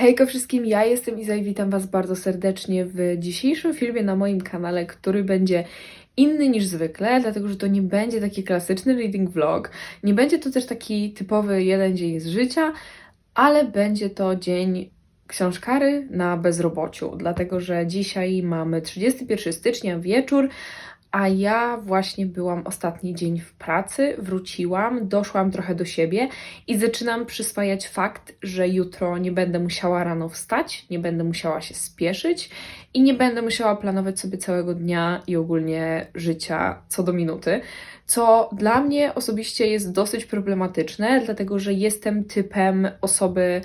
Hejko wszystkim, ja jestem Iza i witam Was bardzo serdecznie w dzisiejszym filmie na moim kanale, który będzie inny niż zwykle, dlatego że to nie będzie taki klasyczny reading vlog, nie będzie to też taki typowy jeden dzień z życia, ale będzie to dzień książkary na bezrobociu, dlatego że dzisiaj mamy 31 stycznia wieczór, a ja właśnie byłam ostatni dzień w pracy, wróciłam, doszłam trochę do siebie i zaczynam przyswajać fakt, że jutro nie będę musiała rano wstać, nie będę musiała się spieszyć i nie będę musiała planować sobie całego dnia i ogólnie życia co do minuty. Co dla mnie osobiście jest dosyć problematyczne, dlatego że jestem typem osoby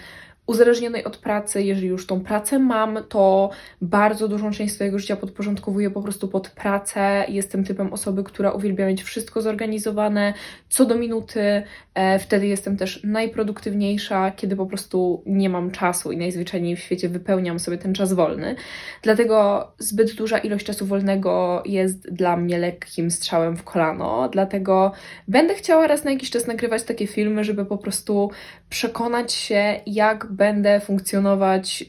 uzależnionej od pracy. Jeżeli już tą pracę mam, to bardzo dużą część swojego życia podporządkowuję po prostu pod pracę. Jestem typem osoby, która uwielbia mieć wszystko zorganizowane co do minuty. E, wtedy jestem też najproduktywniejsza, kiedy po prostu nie mam czasu i najzwyczajniej w świecie wypełniam sobie ten czas wolny. Dlatego zbyt duża ilość czasu wolnego jest dla mnie lekkim strzałem w kolano. Dlatego będę chciała raz na jakiś czas nagrywać takie filmy, żeby po prostu przekonać się, jak będę funkcjonować y,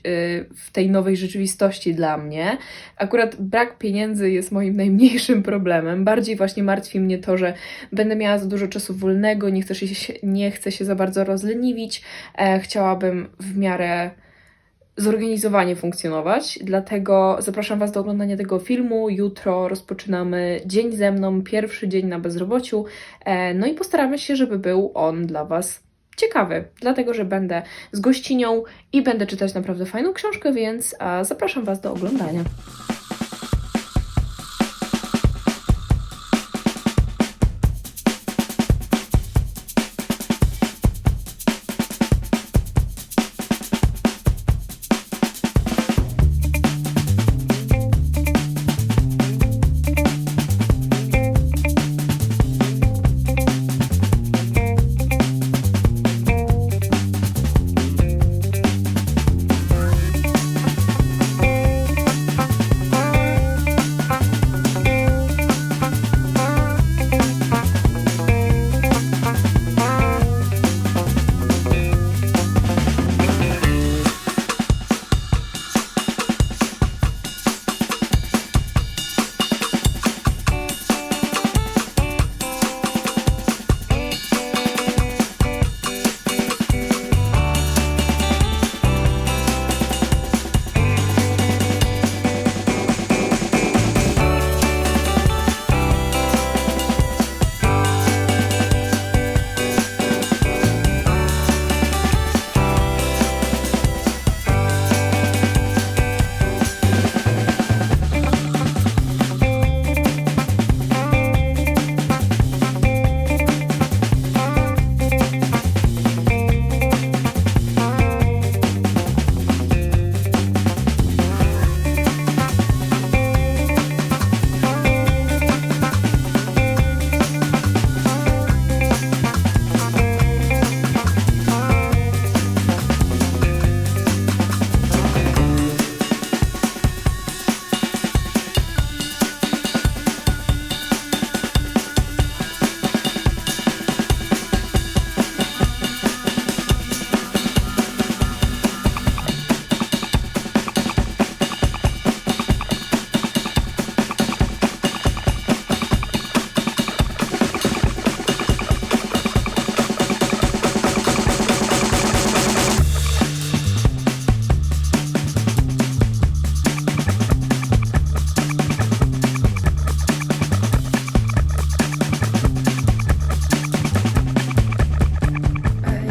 w tej nowej rzeczywistości dla mnie. Akurat brak pieniędzy jest moim najmniejszym problemem. Bardziej właśnie martwi mnie to, że będę miała za dużo czasu wolnego, nie chcę się, nie chcę się za bardzo rozleniwić. E, chciałabym w miarę zorganizowanie funkcjonować, dlatego zapraszam Was do oglądania tego filmu. Jutro rozpoczynamy dzień ze mną, pierwszy dzień na bezrobociu, e, no i postaramy się, żeby był on dla Was ciekawy, dlatego że będę z gościnią i będę czytać naprawdę fajną książkę, więc zapraszam Was do oglądania.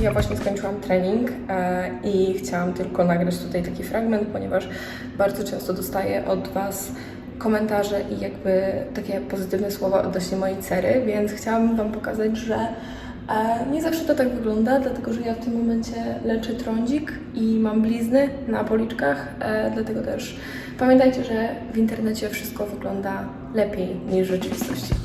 Ja właśnie skończyłam trening e, i chciałam tylko nagrać tutaj taki fragment, ponieważ bardzo często dostaję od Was komentarze i jakby takie pozytywne słowa odnośnie mojej cery, więc chciałabym Wam pokazać, że e, nie zawsze to tak wygląda, dlatego że ja w tym momencie leczę trądzik i mam blizny na policzkach, e, dlatego też pamiętajcie, że w internecie wszystko wygląda lepiej niż w rzeczywistości.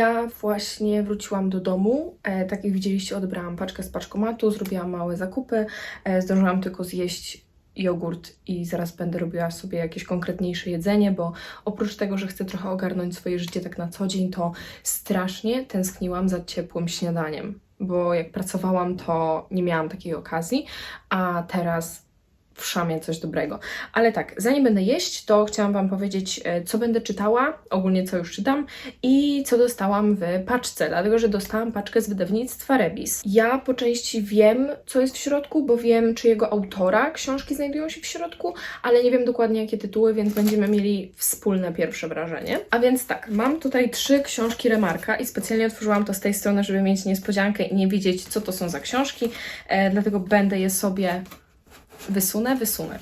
Ja właśnie wróciłam do domu. E, tak jak widzieliście, odebrałam paczkę z paczkomatu, zrobiłam małe zakupy. E, zdążyłam tylko zjeść jogurt i zaraz będę robiła sobie jakieś konkretniejsze jedzenie, bo oprócz tego, że chcę trochę ogarnąć swoje życie tak na co dzień, to strasznie tęskniłam za ciepłym śniadaniem. Bo jak pracowałam, to nie miałam takiej okazji, a teraz w szamie coś dobrego. Ale tak, zanim będę jeść, to chciałam Wam powiedzieć, e, co będę czytała, ogólnie co już czytam i co dostałam w paczce, dlatego że dostałam paczkę z wydawnictwa Rebis. Ja po części wiem, co jest w środku, bo wiem, czyjego autora książki znajdują się w środku, ale nie wiem dokładnie jakie tytuły, więc będziemy mieli wspólne pierwsze wrażenie. A więc tak, mam tutaj trzy książki Remarka i specjalnie otworzyłam to z tej strony, żeby mieć niespodziankę i nie wiedzieć, co to są za książki, e, dlatego będę je sobie wysunę, wysunę.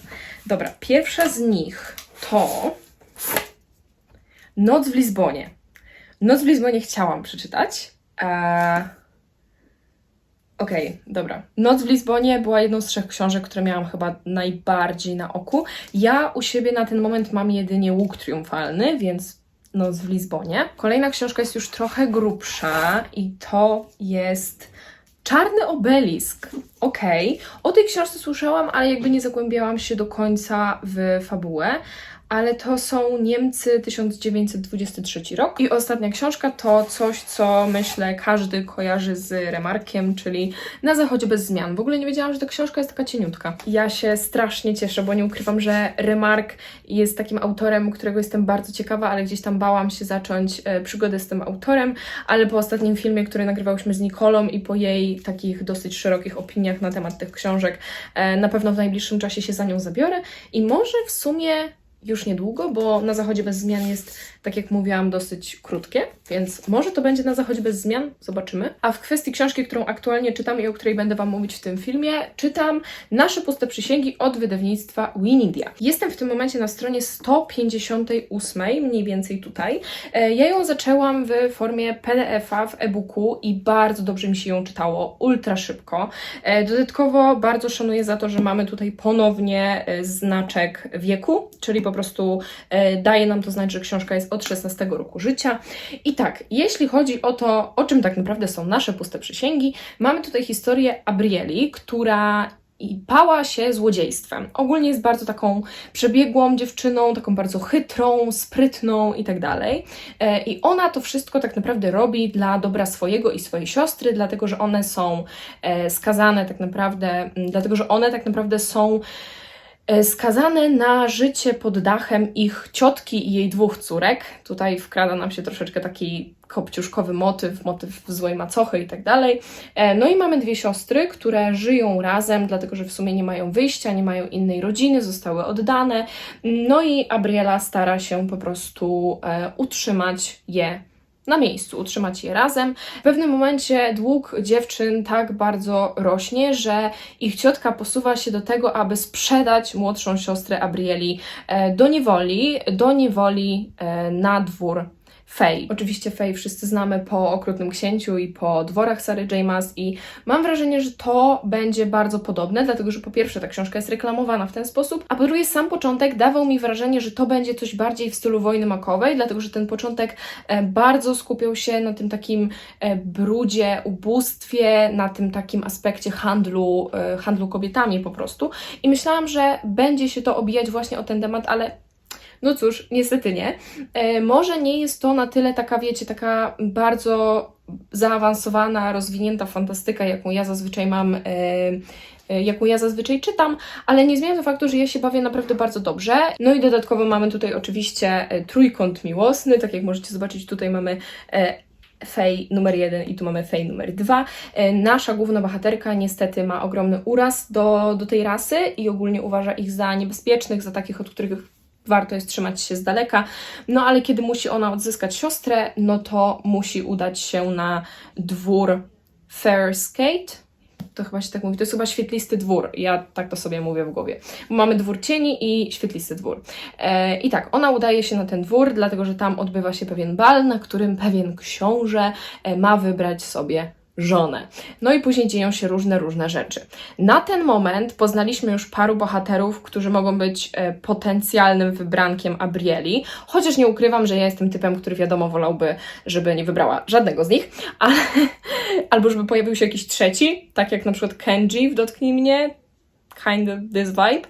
Dobra, pierwsza z nich to Noc w Lizbonie. Noc w Lizbonie chciałam przeczytać. Eee... Okej, dobra. Noc w Lizbonie była jedną z trzech książek, które miałam chyba najbardziej na oku. Ja u siebie na ten moment mam jedynie Łuk Triumfalny, więc Noc w Lizbonie. Kolejna książka jest już trochę grubsza i to jest Czarny obelisk. Okej. O tej książce słyszałam, ale jakby nie zagłębiałam się do końca w fabułę. Ale to są Niemcy 1923 rok. I ostatnia książka to coś, co myślę każdy kojarzy z Remarkiem, czyli Na zachodzie bez zmian. W ogóle nie wiedziałam, że ta książka jest taka cieniutka. Ja się strasznie cieszę, bo nie ukrywam, że Remark jest takim autorem, którego jestem bardzo ciekawa, ale gdzieś tam bałam się zacząć e, przygodę z tym autorem, ale po ostatnim filmie, który nagrywałyśmy z Nikolą i po jej takich dosyć szerokich opiniach na temat tych książek, e, na pewno w najbliższym czasie się za nią zabiorę i może w sumie już niedługo, bo na zachodzie bez zmian jest, tak jak mówiłam, dosyć krótkie, więc może to będzie na zachodzie bez zmian, zobaczymy. A w kwestii książki, którą aktualnie czytam i o której będę Wam mówić w tym filmie, czytam Nasze puste przysięgi od wydawnictwa Winidia. Jestem w tym momencie na stronie 158, mniej więcej tutaj. E, Ja ją zaczęłam w formie PDF-a w e-booku i bardzo dobrze mi się ją czytało, ultra szybko. E, Dodatkowo bardzo szanuję za to, że mamy tutaj ponownie e, znaczek wieku, czyli po prostu e, daje nam to znać, że książka jest od 16 roku życia. I tak, jeśli chodzi o to, o czym tak naprawdę są nasze puste przysięgi, mamy tutaj historię Abrieli, która i pała się złodziejstwem. Ogólnie jest bardzo taką przebiegłą dziewczyną, taką bardzo chytrą, sprytną i tak dalej. E, I ona to wszystko tak naprawdę robi dla dobra swojego i swojej siostry, dlatego że one są e, skazane tak naprawdę, dlatego że one tak naprawdę są skazane na życie pod dachem ich ciotki i jej dwóch córek. Tutaj wkrada nam się troszeczkę taki kopciuszkowy motyw, motyw złej macochy i tak dalej. E, No i mamy dwie siostry, które żyją razem, dlatego że w sumie nie mają wyjścia, nie mają innej rodziny, zostały oddane. No i Abriela stara się po prostu e, utrzymać je na miejscu, utrzymać je razem. W pewnym momencie dług dziewczyn tak bardzo rośnie, że ich ciotka posuwa się do tego, aby sprzedać młodszą siostrę Abrieli e, do niewoli, do niewoli e, na dwór Fej. Oczywiście Fej wszyscy znamy po Okrutnym Księciu i po dworach Sary J. Maas i mam wrażenie, że to będzie bardzo podobne, dlatego że po pierwsze ta książka jest reklamowana w ten sposób, a po drugie sam początek dawał mi wrażenie, że to będzie coś bardziej w stylu wojny makowej, dlatego że ten początek e, bardzo skupiał się na tym takim e, brudzie, ubóstwie, na tym takim aspekcie handlu, e, handlu kobietami po prostu i myślałam, że będzie się to obijać właśnie o ten temat, ale no cóż, niestety nie. E, może nie jest to na tyle taka, wiecie, taka bardzo zaawansowana, rozwinięta fantastyka, jaką ja zazwyczaj mam. E, e, jaką ja zazwyczaj czytam, ale nie zmienia to faktu, że ja się bawię naprawdę bardzo dobrze. No i dodatkowo mamy tutaj oczywiście trójkąt miłosny, tak jak możecie zobaczyć, tutaj mamy Fej numer jeden i tu mamy Fej numer dwa. Nasza główna bohaterka niestety ma ogromny uraz do, do tej rasy i ogólnie uważa ich za niebezpiecznych, za takich, od których warto jest trzymać się z daleka. No ale kiedy musi ona odzyskać siostrę, no to musi udać się na dwór Fairskate. To chyba się tak mówi, to jest chyba świetlisty dwór. Ja tak to sobie mówię w głowie. Mamy dwór cieni i świetlisty dwór. E, I tak, ona udaje się na ten dwór, dlatego że tam odbywa się pewien bal, na którym pewien książę e, ma wybrać sobie żonę. No i później dzieją się różne, różne rzeczy. Na ten moment poznaliśmy już paru bohaterów, którzy mogą być e, potencjalnym wybrankiem Abrieli, chociaż nie ukrywam, że ja jestem typem, który wiadomo wolałby, żeby nie wybrała żadnego z nich, ale, albo żeby pojawił się jakiś trzeci, tak jak na przykład Kenji w Dotknij mnie, kind of this vibe,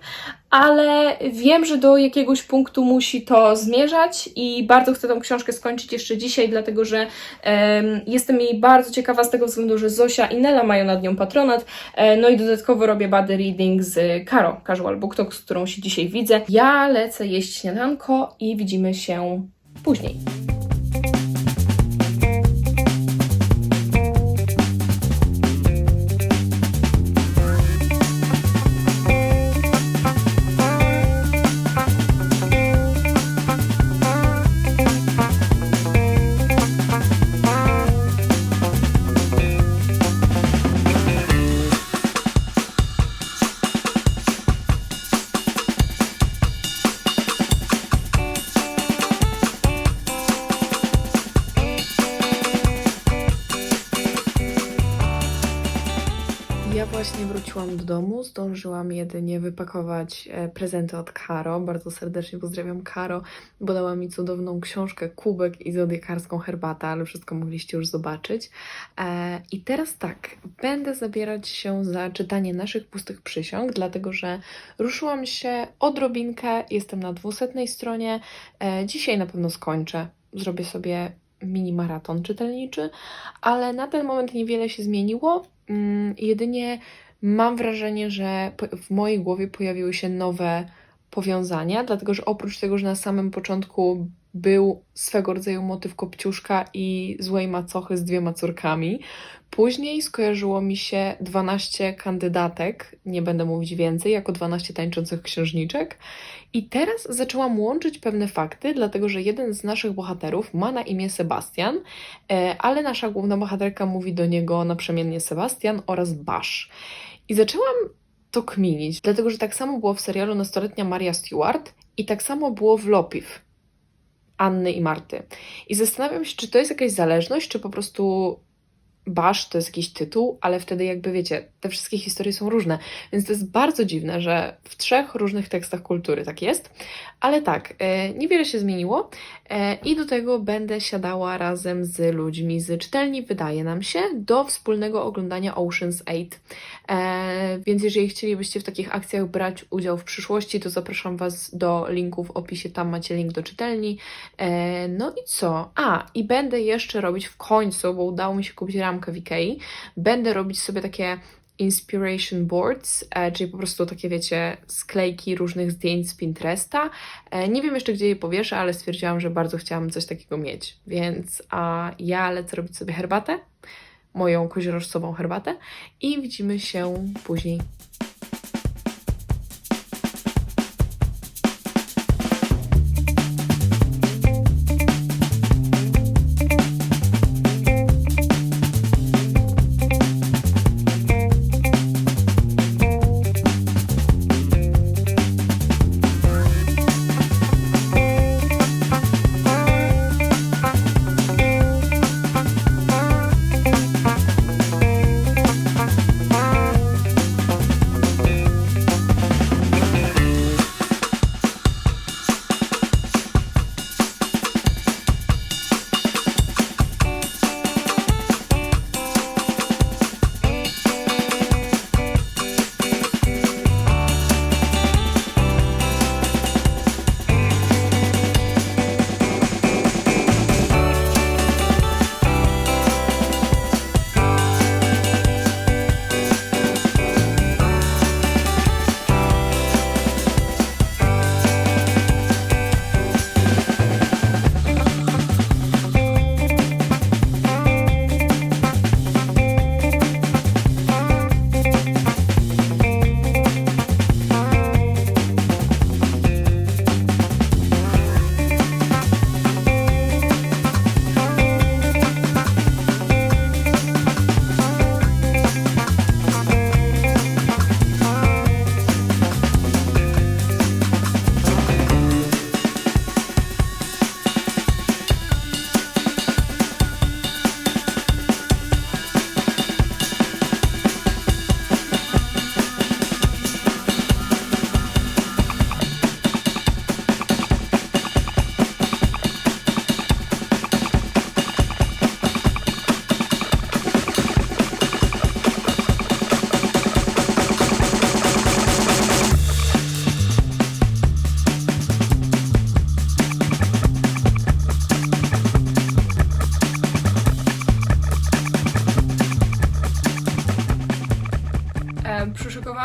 ale wiem, że do jakiegoś punktu musi to zmierzać i bardzo chcę tą książkę skończyć jeszcze dzisiaj, dlatego że em, jestem jej bardzo ciekawa z tego względu, że Zosia i Nela mają nad nią patronat, e, no i dodatkowo robię body reading z Karo, Casual Book Talk, z którą się dzisiaj widzę. Ja lecę jeść śniadanko i widzimy się później. Wróciłam do domu, zdążyłam jedynie wypakować e, prezenty od Karo. Bardzo serdecznie pozdrawiam Karo, bo dała mi cudowną książkę, kubek i zodiakarską herbatę, ale wszystko mogliście już zobaczyć. E, I teraz tak, będę zabierać się za czytanie naszych pustych przysiąg, dlatego że ruszyłam się odrobinkę, jestem na dwusetnej stronie. E, Dzisiaj na pewno skończę. Zrobię sobie mini maraton czytelniczy, ale na ten moment niewiele się zmieniło. Mm, Jedynie mam wrażenie, że w mojej głowie pojawiły się nowe powiązania, dlatego że oprócz tego, że na samym początku był swego rodzaju motyw kopciuszka i złej macochy z dwiema córkami, później skojarzyło mi się 12 kandydatek, nie będę mówić więcej, jako 12 tańczących księżniczek. I teraz zaczęłam łączyć pewne fakty, dlatego że jeden z naszych bohaterów ma na imię Sebastian, e, ale nasza główna bohaterka mówi do niego naprzemiennie Sebastian oraz Basz. I zaczęłam to kminić, dlatego że tak samo było w serialu Nastoletnia Maria Stewart i tak samo było w Lopiw Anny i Marty. I zastanawiam się, czy to jest jakaś zależność, czy po prostu Basz to jest jakiś tytuł, ale wtedy jakby wiecie, te wszystkie historie są różne, więc to jest bardzo dziwne, że w trzech różnych tekstach kultury tak jest, ale tak, e, niewiele się zmieniło i do tego będę siadała razem z ludźmi z czytelni, wydaje nam się, do wspólnego oglądania Ocean's 8. E, więc jeżeli chcielibyście w takich akcjach brać udział w przyszłości, to zapraszam Was do linku w opisie, tam macie link do czytelni. E, no i co? A, i będę jeszcze robić w końcu, bo udało mi się kupić ramkę w Ikei, będę robić sobie takie inspiration boards, e, czyli po prostu takie, wiecie, sklejki różnych zdjęć z Pinteresta. E, nie wiem jeszcze, gdzie je powieszę, ale stwierdziłam, że bardzo chciałam coś takiego mieć, więc a ja lecę robić sobie herbatę, moją koziorożcową herbatę i widzimy się później.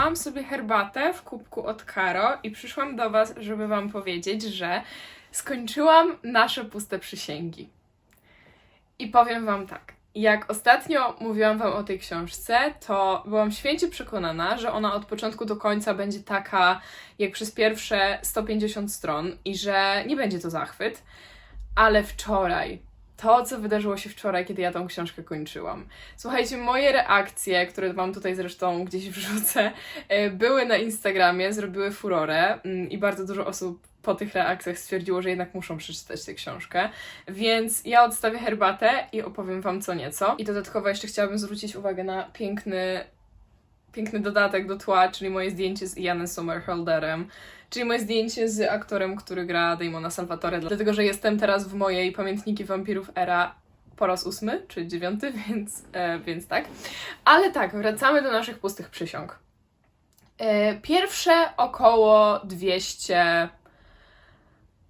Przyszykowałam sobie herbatę w kubku od Karo i przyszłam do Was, żeby Wam powiedzieć, że skończyłam nasze puste przysięgi. I powiem Wam tak. Jak ostatnio mówiłam Wam o tej książce, to byłam święcie przekonana, że ona od początku do końca będzie taka jak przez pierwsze 150 stron i że nie będzie to zachwyt. Ale wczoraj, to co wydarzyło się wczoraj, kiedy ja tą książkę kończyłam. Słuchajcie, moje reakcje, które Wam tutaj zresztą gdzieś wrzucę, e, były na Instagramie, zrobiły furorę mm, i bardzo dużo osób po tych reakcjach stwierdziło, że jednak muszą przeczytać tę książkę. Więc ja odstawię herbatę i opowiem Wam co nieco. I dodatkowo jeszcze chciałabym zwrócić uwagę na piękny, piękny dodatek do tła, czyli moje zdjęcie z Ianem Somerhalderem. Czyli moje zdjęcie z aktorem, który gra Damona Salvatore, dlatego że jestem teraz w mojej Pamiętniki Wampirów era po raz ósmy czy dziewiąty, więc, e, więc tak. Ale tak, wracamy do naszych pustych przysiąg. E, pierwsze około 200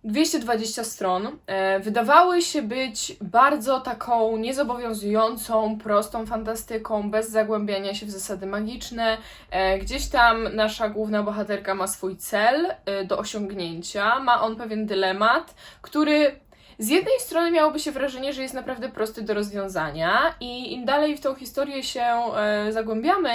220 stron e, wydawały się być bardzo taką niezobowiązującą, prostą fantastyką, bez zagłębiania się w zasady magiczne. E, gdzieś tam nasza główna bohaterka ma swój cel e, do osiągnięcia, ma on pewien dylemat, który z jednej strony miałoby się wrażenie, że jest naprawdę prosty do rozwiązania, i im dalej w tą historię się zagłębiamy,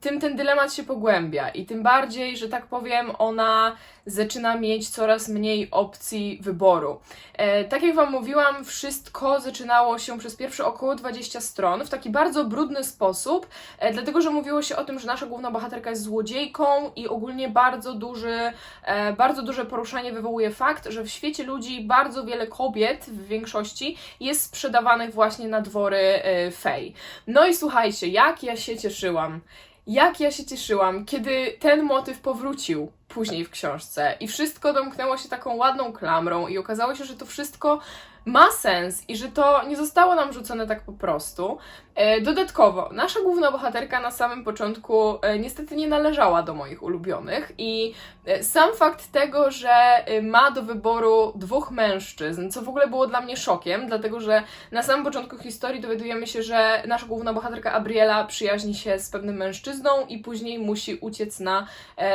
tym ten dylemat się pogłębia i tym bardziej, że tak powiem, ona zaczyna mieć coraz mniej opcji wyboru. E, tak jak Wam mówiłam, wszystko zaczynało się przez pierwsze około 20 stron w taki bardzo brudny sposób, e, dlatego że mówiło się o tym, że nasza główna bohaterka jest złodziejką i ogólnie bardzo duży, e, bardzo duże poruszanie wywołuje fakt, że w świecie ludzi bardzo wiele kobiet w większości jest sprzedawanych właśnie na dwory e, fej. No i słuchajcie, jak ja się cieszyłam jak ja się cieszyłam, kiedy ten motyw powrócił później w książce i wszystko domknęło się taką ładną klamrą i okazało się, że to wszystko ma sens i że to nie zostało nam rzucone tak po prostu. E, dodatkowo, nasza główna bohaterka na samym początku e, niestety nie należała do moich ulubionych i e, sam fakt tego, że ma do wyboru dwóch mężczyzn, co w ogóle było dla mnie szokiem, dlatego że na samym początku historii dowiadujemy się, że nasza główna bohaterka Abriela przyjaźni się z pewnym mężczyzną i później musi uciec na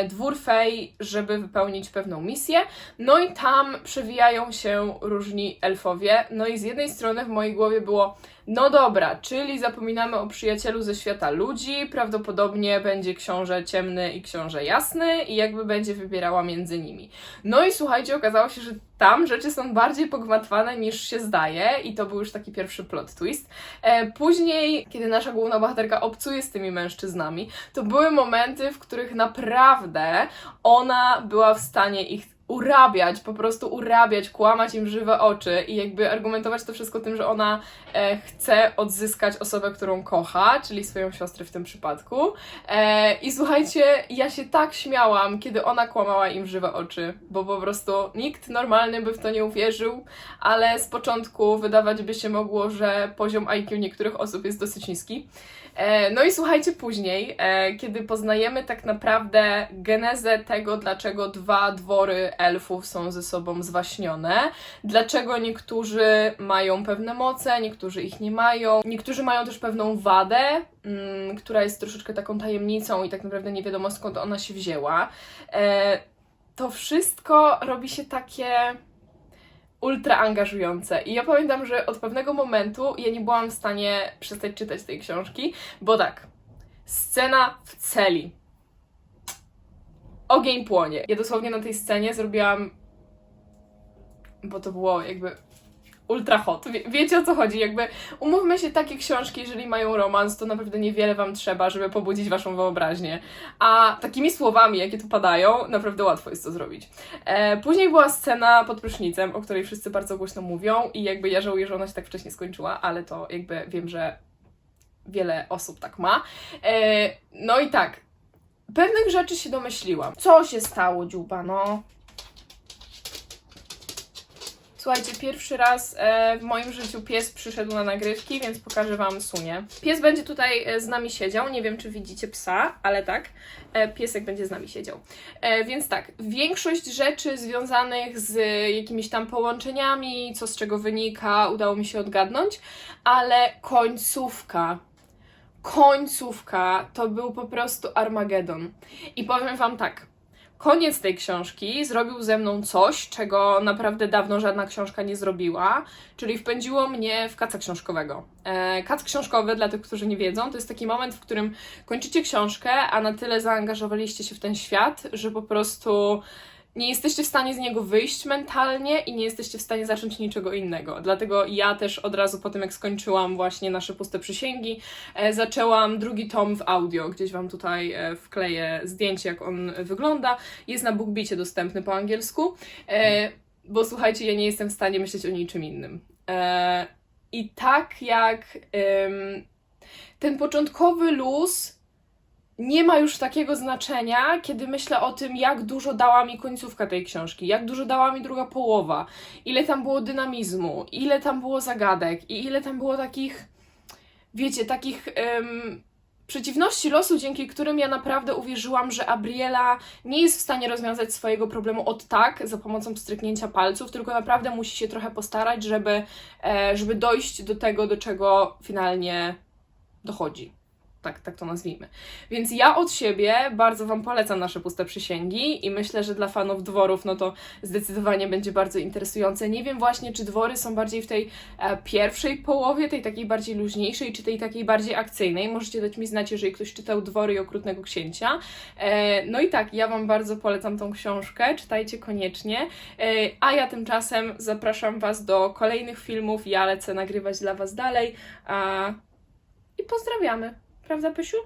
dwór fej, żeby wypełnić pewną misję. No i tam przewijają się różni elfowie. No i z jednej strony w mojej głowie było, no dobra, czyli zapominamy o przyjacielu ze świata ludzi, prawdopodobnie będzie książę ciemny i książę jasny i jakby będzie wybierała między nimi. No i słuchajcie, okazało się, że tam rzeczy są bardziej pogmatwane niż się zdaje i to był już taki pierwszy plot twist. E, później, kiedy nasza główna bohaterka obcuje z tymi mężczyznami, to były momenty, w których naprawdę ona była w stanie ich urabiać, po prostu urabiać, kłamać im żywe oczy i jakby argumentować to wszystko tym, że ona e, chce odzyskać osobę, którą kocha, czyli swoją siostrę w tym przypadku. E, I słuchajcie, ja się tak śmiałam, kiedy ona kłamała im żywe oczy, bo po prostu nikt normalny by w to nie uwierzył, ale z początku wydawać by się mogło, że poziom IQ niektórych osób jest dosyć niski. E, No i słuchajcie, później, e, kiedy poznajemy tak naprawdę genezę tego, dlaczego dwa dwory elfów są ze sobą zwaśnione, dlaczego niektórzy mają pewne moce, niektórzy ich nie mają, niektórzy mają też pewną wadę, mm, która jest troszeczkę taką tajemnicą i tak naprawdę nie wiadomo skąd ona się wzięła. E, To wszystko robi się takie ultra angażujące. I ja pamiętam, że od pewnego momentu ja nie byłam w stanie przestać czytać tej książki, bo tak, scena w celi. Ogień płonie. Ja dosłownie na tej scenie zrobiłam, bo to było jakby ultra hot. Wie, wiecie o co chodzi? Jakby umówmy się, takie książki, jeżeli mają romans, to naprawdę niewiele wam trzeba, żeby pobudzić waszą wyobraźnię. A takimi słowami, jakie tu padają, naprawdę łatwo jest to zrobić. E, później była scena pod prysznicem, o której wszyscy bardzo głośno mówią i jakby ja żałuję, że ona się tak wcześnie skończyła, ale to jakby wiem, że wiele osób tak ma. E, no i tak, pewnych rzeczy się domyśliłam. Co się stało, dziuba, no? Słuchajcie, pierwszy raz e, w moim życiu pies przyszedł na nagrywki, więc pokażę Wam Sunię. Pies będzie tutaj e, z nami siedział. Nie wiem, czy widzicie psa, ale tak. E, piesek będzie z nami siedział. Więc tak, większość rzeczy związanych z jakimiś tam połączeniami, co z czego wynika, udało mi się odgadnąć, ale końcówka. Końcówka to był po prostu Armagedon. I powiem Wam tak. Koniec tej książki zrobił ze mną coś, czego naprawdę dawno żadna książka nie zrobiła, czyli wpędziło mnie w kaca książkowego. E, kac książkowy, dla tych, którzy nie wiedzą, to jest taki moment, w którym kończycie książkę, a na tyle zaangażowaliście się w ten świat, że po prostu nie jesteście w stanie z niego wyjść mentalnie i nie jesteście w stanie zacząć niczego innego. Dlatego ja też od razu po tym, jak skończyłam właśnie nasze puste przysięgi, e, zaczęłam drugi tom w audio. Gdzieś Wam tutaj e, wkleję zdjęcie, jak on wygląda. Jest na BookBeacie dostępny po angielsku, e, bo słuchajcie, ja nie jestem w stanie myśleć o niczym innym. I tak jak ten początkowy luz nie ma już takiego znaczenia, kiedy myślę o tym, jak dużo dała mi końcówka tej książki, jak dużo dała mi druga połowa, ile tam było dynamizmu, ile tam było zagadek i ile tam było takich, wiecie, takich przeciwności losu, dzięki którym ja naprawdę uwierzyłam, że Abriela nie jest w stanie rozwiązać swojego problemu od tak, za pomocą stryknięcia palców, tylko naprawdę musi się trochę postarać, żeby, e, żeby dojść do tego, do czego finalnie dochodzi. Tak, tak to nazwijmy. Więc ja od siebie bardzo Wam polecam nasze puste przysięgi i myślę, że dla fanów dworów, no to zdecydowanie będzie bardzo interesujące. Nie wiem właśnie, czy dwory są bardziej w tej e, pierwszej połowie, tej takiej bardziej luźniejszej, czy tej takiej bardziej akcyjnej. Możecie dać mi znać, jeżeli ktoś czytał Dwory i Okrutnego Księcia. E, no i tak, ja Wam bardzo polecam tą książkę, czytajcie koniecznie. E, a ja tymczasem zapraszam Was do kolejnych filmów. Ja lecę nagrywać dla Was dalej. I pozdrawiamy. прям запишу.